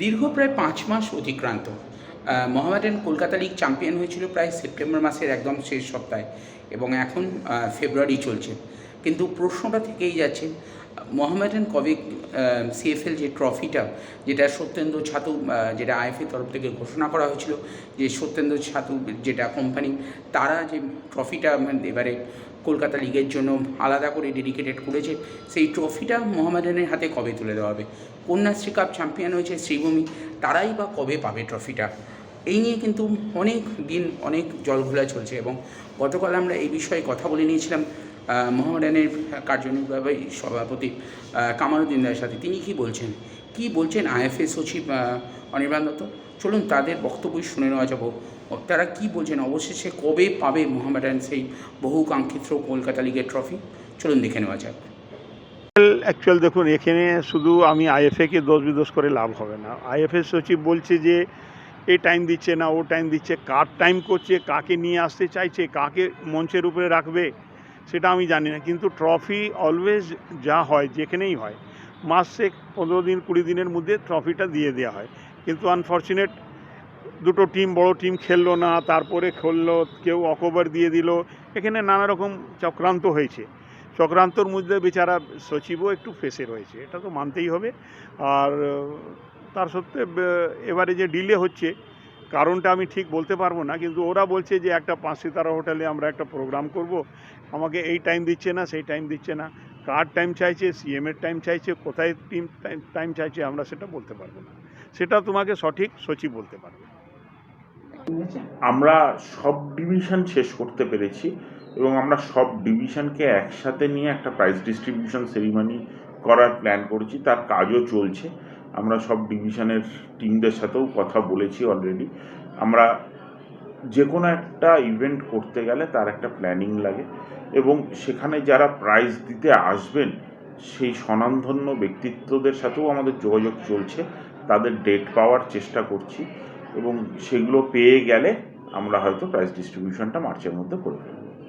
দীর্ঘ প্রায় পাঁচ মাস অতিক্রান্ত। মোহামেডান কলকাতা লিগ চ্যাম্পিয়ন হয়েছিল প্রায় সেপ্টেম্বর মাসের একদম শেষ সপ্তাহে এবং এখন ফেব্রুয়ারি চলছে। কিন্তু প্রশ্নটা থেকেই যাচ্ছে, মোহামেডান কবে সিএফএল যে ট্রফিটা, যেটা সত্যেন্দ্র ছাতু যেটা আইএফএ তরফ থেকে ঘোষণা করা হয়েছিল, যে সত্যেন্দ্র ছাতু যেটা কোম্পানি তারা যে ট্রফিটা এবারে কলকাতা লিগের জন্য আলাদা করে ডেডিকেটেড করেছে, সেই ট্রফিটা মোহামেডানের হাতে কবে তুলে দেওয়া হবে? কন্যাশ্রী কাপ চ্যাম্পিয়ন হয়েছে শ্রীভূমি, তারাই বা কবে পাবে ট্রফিটা? এই নিয়ে কিন্তু অনেক দিন অনেক জলঘোলা চলছে এবং গতকাল আমরা এই বিষয়ে কথা বলে নিয়েছিলাম। মোহামেডানের কার্যনির্বাহী সভাপতি কামারুদ্দিন দাসের সাথে তিনি কি বলছেন? কি বলছেন আইএফএ সচিব অনির্বাণ দত্ত? চলুন তাদের বক্তব্যই শুনে নেওয়া যাব। তারা কি বলছেন? অবশেষে কবে পাবে মোহামেডান সেই বহু কাঙ্ক্ষিত কলকাতা লিগের ট্রফি? চলুন দেখে নেওয়া যাক। অ্যাকচুয়াল দেখুন, এখানে শুধু আমি আইএফএকে দোষ বিদোষ করে লাভ হবে না। আইএফএ সচিব বলছে যে এই টাইম দিচ্ছে না, ও টাইম দিচ্ছে, কার টাইম করছে, কাকে নিয়ে আসতে চাইছে, কাকে মঞ্চের উপরে রাখবে সেটা আমি জানি না, কিন্তু ট্রফি অলওয়েজ যা হয়, যেখানেই হয়, মাসে পনেরো দিন, কুড়ি দিনের মধ্যে ট্রফিটা দিয়ে দেওয়া হয়। কিন্তু আনফর্চুনেট দুটো টিম বড় টিম খেললো না, তারপরে খেললো, কেউ অকোভার দিয়ে দিল, এখানে নানা রকম চক্রান্ত হয়েছে। চক্রান্তর মধ্যে বেচারা সচিবও একটু ফেসে রয়েছে, এটা তো মানতেই হবে। আর, তার সত্ত্বে, এবারে যে ডিলে হচ্ছে কারণটা আমি ঠিক বলতে পারব না, কিন্তু ওরা বলছে যে একটা পাঁচ সিতারা হোটেলে আমরা একটা প্রোগ্রাম করব। আমাকে এই টাইম দিচ্ছে না, সেই টাইম দিচ্ছে না। কার টাইম চাইছে? সিএমের টাইম চাইছে। কোথায় টিম টাইম চাইছে? আমরা সেটা বলতে পারব না। সেটা তোমাকে সঠিক সচিব বলতে পারবে। আমরা সব ডিভিশন শেষ করতে পেরেছি এবং আমরা সব ডিভিশনকে একসাথে নিয়ে একটা প্রাইজ ডিস্ট্রিবিউশন সেরিমনি করার প্ল্যান করেছি। তার কাজও চলছে। আমরা সব ডিভিশনের টিমদের সাথেও কথা বলেছি অলরেডি আমরা যে কোনো একটা ইভেন্ট করতে গেলে তার একটা প্ল্যানিং লাগে এবং সেখানে যারা প্রাইজ দিতে আসবেন, সেই স্বনামধন্য ব্যক্তিত্বদের সাথেও আমাদের যোগাযোগ চলছে, তাদের ডেট পাওয়ার চেষ্টা করছি এবং সেগুলো পেয়ে গেলে আমরা হয়তো প্রাইজ ডিস্ট্রিবিউশনটা মার্চের মধ্যে করে ফেলব।